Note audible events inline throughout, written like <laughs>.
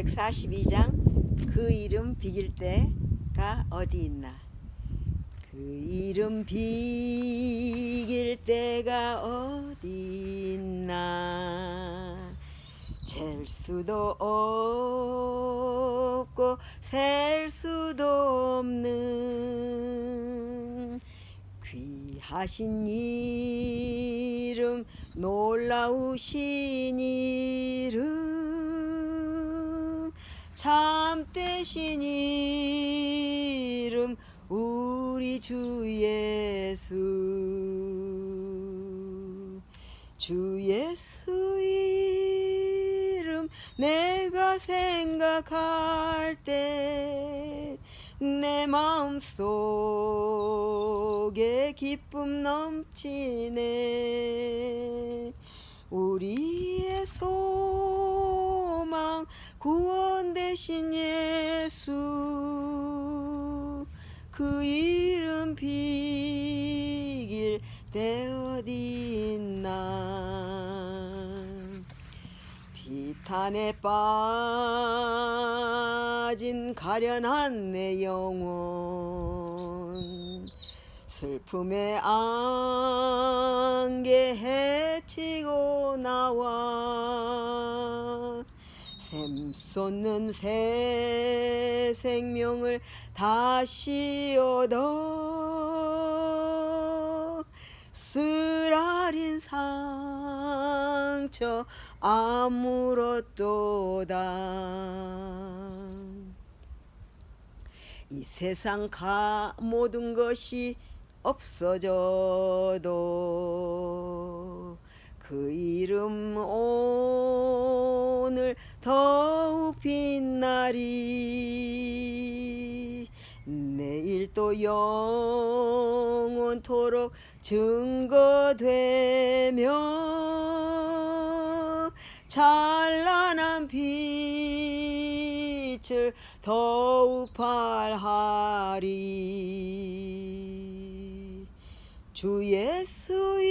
142장 그 이름 비길 때가 어디 있나? 그 이름 비길 때가 어디 있나? 잴 수도 없고 셀 수도 없는 귀하신 이름 놀라우신 이름 참되신 이름 우리 주 예수. 주 예수 이름 내가 생각할 때 내 마음 속에 기쁨 넘치네. 우리의 소망 구원 되신 예수 그 이름 비길 때 어디 있나. 비탄에 빠진 가련한 내 영혼 슬픔의 안개 헤 솟는 새 생명을 다시 얻어 쓰라린 상처 아무렇도다. 이 세상 가 모든 것이 없어져도 그 이름 오늘 더욱 빛나리 내일 또 영원토록 증거되며 찬란한 빛을 더욱 발하리. 주 예수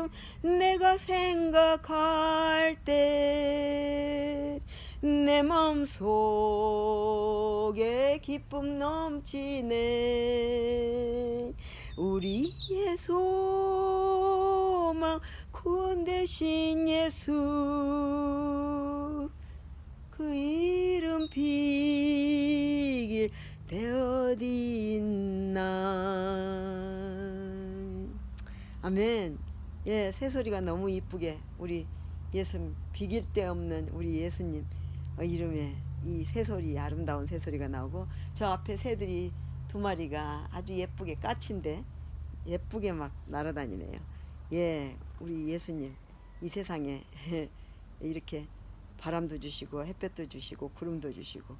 이름 내가 생각할 때 내 마음속에 기쁨 넘치네. 우리의 소망 구원 되신 예수 그 이름 비길 때 어디 있나. 아멘 예 새소리가 너무 이쁘게 우리 예수 비길 데 없는 우리 예수님 어, 이름에 이 새소리 아름다운 새소리가 나오고 저 앞에 새들이 두 마리가 아주 예쁘게 까친데 예쁘게 막 날아다니네요. 예 우리 예수님 이 세상에 <laughs> 이렇게 바람도 주시고 햇볕도 주시고 구름도 주시고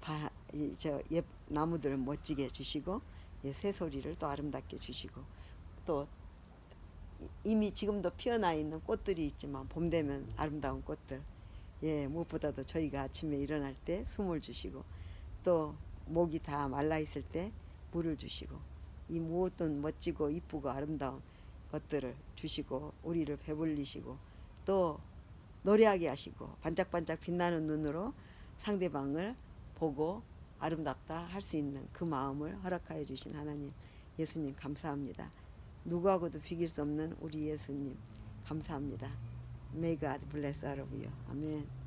바, 이, 저 예, 나무들을 멋지게 해주시고 예, 새소리를 또 아름답게 주시고 또 이- 이미 지금도 피어나 있는 꽃들이 있지만 봄 되면 아름다운 꽃들 예 무엇보다도 저희가 아침에 일어날 때 숨을 주시고 또 목이 다 말라 있을 때 물을 주시고 이 무엇든 멋지고 이쁘고 아름다운 것들을 주시고 우리를 배불리시고 또 노래하게 하시고 반짝반짝 빛나는 눈으로 상대방을 보고 아름답다 할 수 있는 그 마음을 허락하여 주신 하나님 예수님 감사합니다. 누구하고도 비길 수 없는 우리 예수님 감사합니다. May God bless all of you. 아멘.